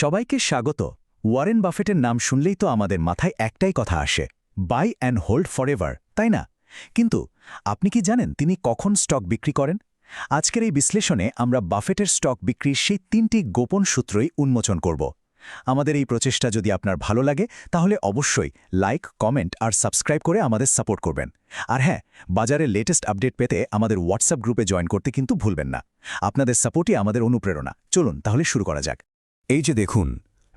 সবাইকে স্বাগত। ওয়ারেন বাফেটের নাম শুনলেই তো আমাদের মাথায় একটাই কথা আসে, বাই অ্যান্ড হোল্ড ফরএভার তাই না? কিন্তু আপনি কি জানেন তিনি কখন স্টক বিক্রি করেন? আজকের এই বিশ্লেষণে আমরা বাফেটের স্টক বিক্রির সেই তিনটি গোপন সূত্রই উন্মোচন করব। আমাদের এই প্রচেষ্টা যদি আপনার ভালো লাগে, তাহলে অবশ্যই লাইক, কমেন্ট আর সাবস্ক্রাইব করে আমাদের সাপোর্ট করবেন। আর হ্যাঁ বাজারের লেটেস্ট আপডেট পেতে আমাদের হোয়াটসঅ্যাপ গ্রুপে জয়েন করতে কিন্তু ভুলবেন না। আপনাদের সাপোর্টই আমাদের অনুপ্রেরণা। চলুন তাহলে শুরু করা যাক। এই যে দেখুন,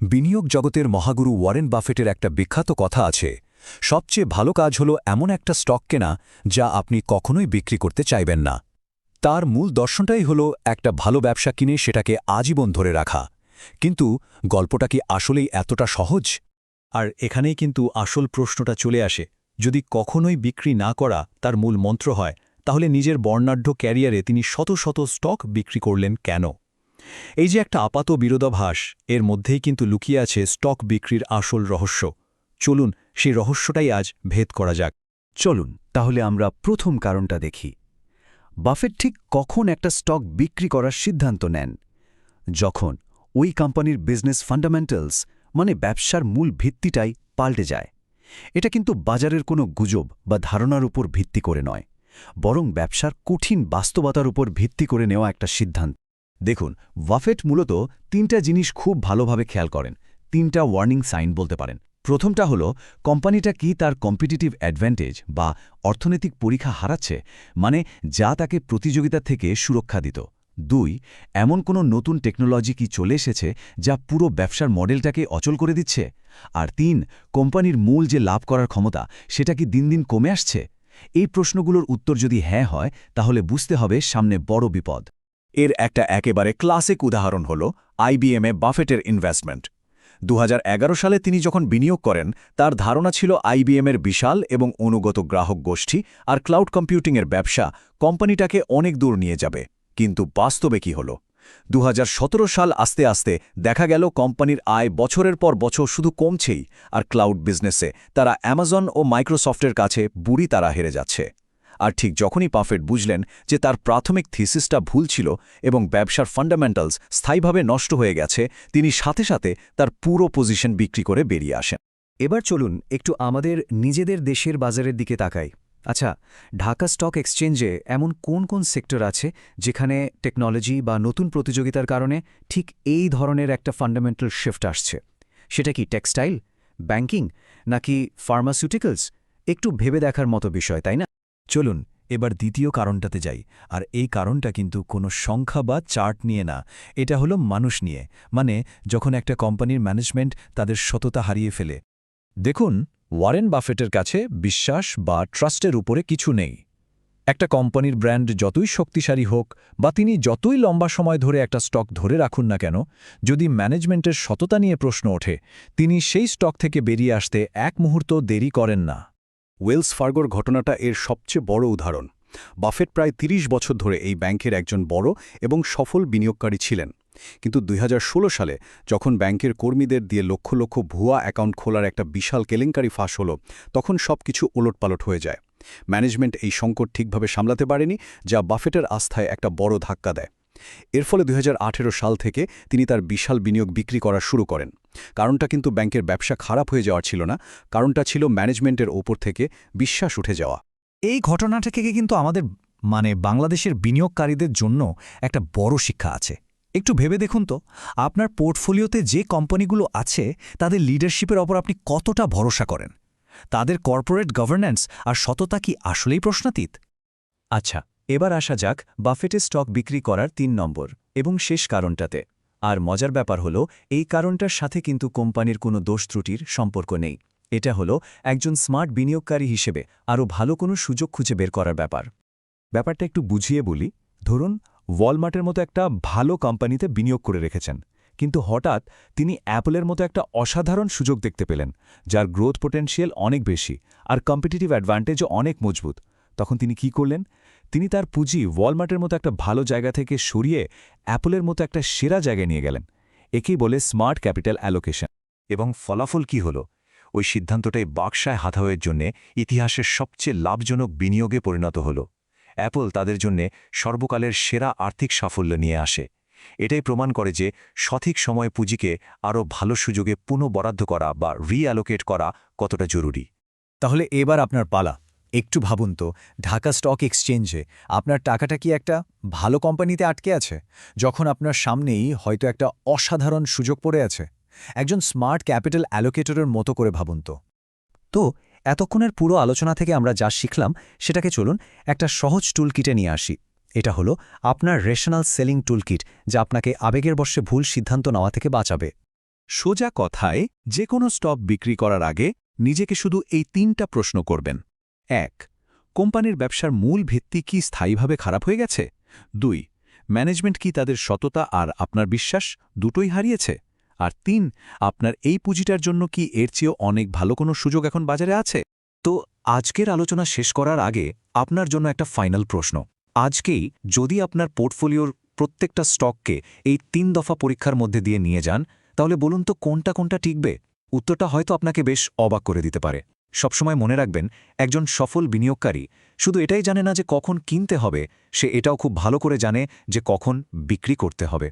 বিনিয়োগ জগতের মহাগুরু ওয়ারেন বাফেটের একটা বিখ্যাত কথা আছে, সবচেয়ে ভালো কাজ হলো এমন একটা স্টক কেনা যা আপনি কখনোই বিক্রি করতে চাইবেন না। তার মূল দর্শনটাই হলো একটা ভালো ব্যবসা কিনে সেটাকে আজীবন ধরে রাখা। কিন্তু গল্পটা কি আসলেই এতটা সহজ? আর এখানেই কিন্তু আসল প্রশ্নটা চলে আসে, যদি কখনোই বিক্রি না করা তার মূল মন্ত্র হয়, তাহলে নিজের বর্ণাঢ্য ক্যারিয়ারে তিনি শত শত স্টক বিক্রি করলেন কেন? এই যে একটা আপাত বিরোধাভাস, এর মধ্যেই কিন্তু লুকিয়ে আছে স্টক বিক্রির আসল রহস্য। চলুন, সেই রহস্যটাই আজ ভেদ করা যাক। চলুন, তাহলে আমরা প্রথম কারণটা দেখি। বাফেট ঠিক কখন একটা স্টক বিক্রি করার সিদ্ধান্ত নেন? যখন ওই কোম্পানির বিজনেস ফান্ডামেন্টালস মানে ব্যবসার মূল ভিত্তিটাই পাল্টে যায়। এটা কিন্তু বাজারের কোনো গুজব বা ধারণার উপর ভিত্তি করে নয়, বরং ব্যবসার কঠিন বাস্তবতার উপর ভিত্তি করে নেওয়া একটা সিদ্ধান্ত। দেখুন, ওয়াফেট মূলত তিনটা জিনিস খুব ভালোভাবে খেয়াল করেন, তিনটা ওয়ার্নিং সাইন বলতে পারেন। প্রথমটা হলো, কোম্পানিটা কি তার কম্পিটিটিভ অ্যাডভান্টেজ বা অর্থনৈতিক পরীক্ষা হারাচ্ছে মানে যা তাকে প্রতিযোগিতা থেকে সুরক্ষা দিত। দুই, এমন কোনো নতুন টেকনোলজি কি চলে এসেছে যা পুরো ব্যবসার মডেলটাকে অচল করে দিচ্ছে? আর তিন, কোম্পানির মূল যে লাভ করার ক্ষমতা, সেটা কি দিন দিন কমে আসছে? এই প্রশ্নগুলোর উত্তর যদি হ্যাঁ হয়, তাহলে বুঝতে হবে সামনে বড় বিপদ। এর একটা একেবারে ক্লাসিক উদাহরণ হল আইবিএমে বাফেটের ইনভেস্টমেন্ট দু হাজার এগারো সালে তিনি যখন বিনিয়োগ করেন, তার ধারণা ছিল আইবিএমের বিশাল এবং অনুগত গ্রাহক গোষ্ঠী আর ক্লাউড কম্পিউটিংয়ের ব্যবসা কোম্পানিটাকে অনেক দূর নিয়ে যাবে। কিন্তু বাস্তবে কি হল? দু হাজার সতেরো সাল আস্তে আস্তে দেখা গেল কোম্পানির আয় বছরের পর বছর শুধু কমছেই, আর ক্লাউড বিজনেসে তারা অ্যামাজন ও মাইক্রোসফটের কাছে বুড়ি তারা হেরে যাচ্ছে। আর ঠিক যখনই পাফেট বুঝলেন যে তার প্রাথমিক থিসিসটা ভুল ছিল এবং ব্যবসার ফান্ডামেন্টালস স্থায়ীভাবে নষ্ট হয়ে গেছে, তিনি সাথে সাথে তার পুরো পজিশন বিক্রি করে বেরিয়ে আসেন। এবার চলুন একটু আমাদের নিজেদের দেশের বাজারের দিকে তাকাই। আচ্ছা ঢাকা স্টক এক্সচেঞ্জে এমন কোন কোন সেক্টর আছে যেখানে টেকনোলজি বা নতুন প্রতিযোগিতার কারণে ঠিক এই ধরনের একটা ফান্ডামেন্টাল শিফট আসছে? সেটা কি টেক্সটাইল, ব্যাংকিং, নাকি ফার্মাসিউটিক্যালস? একটু ভেবে দেখার মতো বিষয়, তাই না? চলুন, এবার দ্বিতীয় কারণটাতে যাই। আর এই কারণটা কিন্তু কোনো সংখ্যা বা চার্ট নিয়ে না। এটা হলো মানুষ নিয়ে। মানে যখন একটা কোম্পানির ম্যানেজমেন্ট তাদের সততা হারিয়ে ফেলে। দেখুন, ওয়ারেন বাফেটের কাছে বিশ্বাস বা ট্রাস্টের উপরে কিছু নেই। একটা কোম্পানির ব্র্যান্ড যতই শক্তিশালী হোক বা তিনি যতই লম্বা সময় ধরে একটা স্টক ধরে রাখুন না কেন, যদি ম্যানেজমেন্টের সততা নিয়ে প্রশ্ন ওঠে, তিনি সেই স্টক থেকে বেরিয়ে আসতে এক মুহূর্ত দেরি করেন না। ওয়েলস ফার্গোর ঘটনাটা এর সবচেয়ে বড় উদাহরণ। বাফেট প্রায় ৩০ বছর ধরে এই ব্যাংকের একজন বড় এবং সফল বিনিয়োগকারী ছিলেন। কিন্তু দুই হাজার ষোলো সালে যখন ব্যাংকের কর্মীদের দিয়ে লক্ষ লক্ষ ভুয়া অ্যাকাউন্ট খোলার একটা বিশাল কেলেঙ্কারি ফাঁস হলো, তখন সব কিছু ওলটপালট হয়ে যায়। ম্যানেজমেন্ট এই সংকট ঠিকভাবে সামলাতে পারেনি, যা বাফেটের আস্থায় একটা বড় ধাক্কা দেয়। এর ফলে দুই হাজার আঠেরো সাল থেকে তিনি তার বিশাল বিনিয়োগ বিক্রি করা শুরু করেন। কারণটা কিন্তু ব্যাংকের ব্যবসা খারাপ হয়ে যাওয়ার ছিল না, কারণটা ছিল ম্যানেজমেন্টের ওপর থেকে বিশ্বাস উঠে যাওয়া। এই ঘটনাটা থেকে কিন্তু আমাদের মানে বাংলাদেশের বিনিয়োগকারীদের জন্য একটা বড় শিক্ষা আছে। একটু ভেবে দেখুন তো, আপনার পোর্টফোলিওতে যে কোম্পানিগুলো আছে, তাদের লিডারশিপের ওপর আপনি কতটা ভরসা করেন? তাদের কর্পোরেট গভর্ন্যান্স আর সততা কি আসলেই প্রশ্নাতীত? আচ্ছা এবার আসা যাক বাফেটে স্টক বিক্রি করার তিন নম্বর এবং শেষ কারণটাতে। আর মজার ব্যাপার হল, এই কারণটার সাথে কিন্তু কোম্পানির কোনো দোষ ত্রুটির সম্পর্ক নেই। এটা হলো একজন স্মার্ট বিনিয়োগকারী হিসেবে আরও ভালো কোনো সুযোগ খুঁজে বের করার ব্যাপার। ব্যাপারটা একটু বুঝিয়ে বলি। ধরুন, ওয়ালমার্টের মতো একটা ভালো কোম্পানিতে বিনিয়োগ করে রেখেছেন, কিন্তু হঠাৎ তিনি অ্যাপলের মতো একটা অসাধারণ সুযোগ দেখতে পেলেন, যার গ্রোথ পোটেনশিয়াল অনেক বেশি আর কম্পিটিটিভ অ্যাডভান্টেজও অনেক মজবুত। তখন তিনি কি করলেন? তিনি তার পুঁজি ওয়ালমার্টের মতো একটা ভালো জায়গা থেকে সরিয়ে অ্যাপলের মতো একটা সেরা জায়গায় নিয়ে গেলেন। একেই বলে স্মার্ট ক্যাপিটাল অ্যালোকেশন। এবং ফলাফল কি হল? ওই সিদ্ধান্তটাই বাক্সায় হাতাওয়ের জন্যে ইতিহাসের সবচেয়ে লাভজনক বিনিয়োগে পরিণত হল। অ্যাপল তাদের জন্যে সর্বকালের সেরা আর্থিক সাফল্য নিয়ে আসে। এটাই প্রমাণ করে যে সঠিক সময়ে পুঁজিকে আরও ভালো সুযোগে পুনঃবরাদ্দ করা বা রিঅ্যালোকেট করা কতটা জরুরি। তাহলে এবার আপনার পালা। একটু ভাবুন তো, ঢাকা স্টক এক্সচেঞ্জে আপনার টাকাটা কি একটা ভালো কোম্পানিতে আটকে আছে? যখন আপনার সামনেই হয়তো একটা অসাধারণ সুযোগ পড়ে আছে। একজন স্মার্ট ক্যাপিটাল অ্যালোকেটরের মতো করে ভাবুন তো। তো, এতক্ষণের পুরো আলোচনা থেকে আমরা যা শিখলাম, সেটাকে চলুন একটা সহজ টুলকিটে নিয়ে আসি। এটা হলো আপনার রেশনাল সেলিং টুলকিট, যা আপনাকে আবেগের বর্ষে ভুল সিদ্ধান্ত নেওয়া থেকে বাঁচাবে। সোজা কথায় যে কোনো স্টক বিক্রি করার আগে নিজেকে শুধু এই তিনটা প্রশ্ন করবেন। এক, কোম্পানির ব্যবসার মূল ভিত্তি কি স্থায়ীভাবে খারাপ হয়ে গেছে? দুই, ম্যানেজমেন্ট কি তাদের সততা আর আপনার বিশ্বাস দুটোই হারিয়েছে? আর তিন, আপনার এই পুঁজিটার জন্য কি এর চেয়েও অনেক ভালো কোনো সুযোগ এখন বাজারে আছে? তো আজকের আলোচনা শেষ করার আগে আপনার জন্য একটা ফাইনাল প্রশ্ন। আজকেই যদি আপনার পোর্টফোলিওর প্রত্যেকটা স্টককে এই তিন দফা পরীক্ষার মধ্যে দিয়ে নিয়ে যান, তাহলে বলুন তো কোনটা কোনটা টিকবে? উত্তরটা হয়তো আপনাকে বেশ অবাক করে দিতে পারে। সবসময় মনে রাখবেন, একজন সফল বিনিয়োগকারী শুধু এটাই জানে না যে কখন কিনতে হবে, সে এটাও খুব ভালো করে জানে যে কখন বিক্রি করতে হবে।